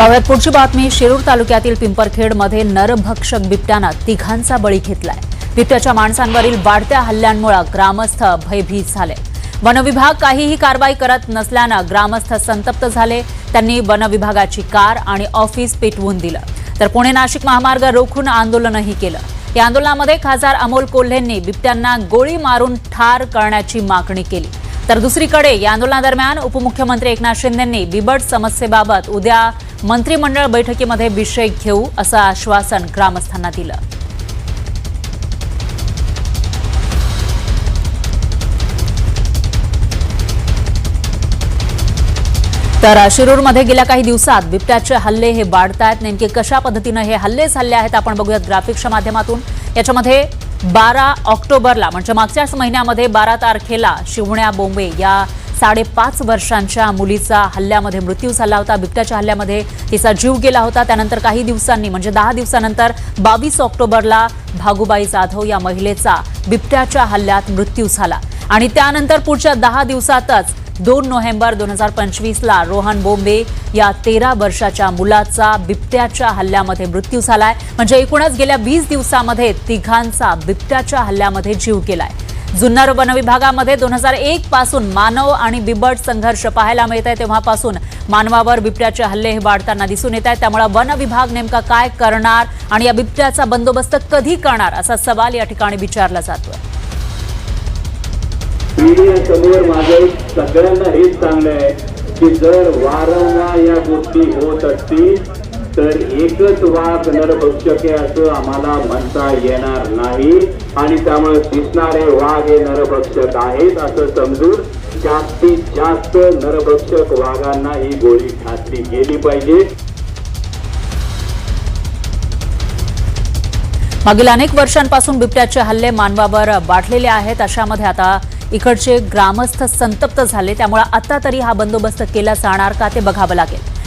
पाहुयात पुढची बातमी शिरूर तालुक्यातील पिंपरखेडमध्ये नरभक्षक बिबट्यानं तिघांचा बळी घेतलाय. बिबट्याच्या माणसांवरील वाढत्या हल्ल्यांमुळे ग्रामस्थ भयभीत झाले. वनविभाग काहीही कारवाई करत नसल्यानं ग्रामस्थ संतप्त झाले. त्यांनी वनविभागाची कार आणि ऑफिस पेटवून दिलं. तर पुणे नाशिक महामार्ग रोखून आंदोलनही केलं. या आंदोलनामध्ये खासदार अमोल कोल्हेंनी बिबट्यांना गोळी मारून ठार करण्याची मागणी केली. तर दुसरीकडे या आंदोलनादरम्यान उपमुख्यमंत्री एकनाथ शिंदेंनी बिबट समस्येबाबत उद्या मंत्रिमंडळ बैठकीमध्ये विषय घेऊ असं आश्वासन ग्रामस्थांना दिलं. तर शिरूरमध्ये गेल्या काही दिवसात बिबट्याचे हल्ले हे वाढत आहेत नेमके कशा पद्धतीनं हे हल्ले झाले आहेत आपण बघूयात ग्राफिक्सच्या माध्यमातून. याच्यामध्ये बारा ऑक्टोबरला म्हणजे मागच्याच महिन्यामध्ये बारा तारखेला शिवण्या बोंबे या साडेपाच वर्षांच्या मुलीचा हल्ल्यामध्ये मृत्यू झाला होता. बिबट्याच्या हल्ल्यामध्ये तिचा जीव गेला होता. त्यानंतर काही दिवसांनी म्हणजे दहा दिवसानंतर बावीस ऑक्टोबरला भागुबाई जाधव या महिलेचा बिबट्याच्या हल्ल्यात मृत्यू झाला. आणि त्यानंतर पुढच्या दहा दिवसातच दोन नोव्हेंबर दोन हजार पंचवीसला रोहन बोंबे या तेरा वर्षाच्या मुलाचा बिबट्याच्या हल्ल्यामध्ये मृत्यू झालाय. म्हणजे एकूणच गेल्या वीस दिवसामध्ये तिघांचा बिबट्याच्या हल्ल्यामध्ये जीव गेलाय. जुन्नर वनविभागामध्ये दोन हजार एक पासून मानव आणि बिबट संघर्ष पाहायला मिळत आहे. तेव्हापासून मानवावर बिबट्याचे हल्ले हे वाढताना दिसून येत आहेत. त्यामुळे वन विभाग नेमका काय करणार आणि या बिबट्याचा बंदोबस्त कधी करणार असा सवाल या ठिकाणी विचारला जातोय. समोर माझं सगळ्यांना हेच सांगणं आहे की जर वारंवार या गोष्टी होत असतील तर एकच वाघ नरभक्षक आहे असं आम्हाला म्हणता येणार नाही. आणि त्यामुळे दिसणारे वाघ हे नरभक्षक आहेत असं समजून जास्तीत जास्त नरभक्षक वाघांना ही गोळी घातली गेली पाहिजे. मागील अनेक वर्षांपासून बिबट्याचे हल्ले मानवावर वाढलेले आहेत. अशामध्ये आता इकडचे ग्रामस्थ संतप्त झाले. त्यामुळे आता तरी हा बंदोबस्त केला जाणार का ते बघावं लागेल.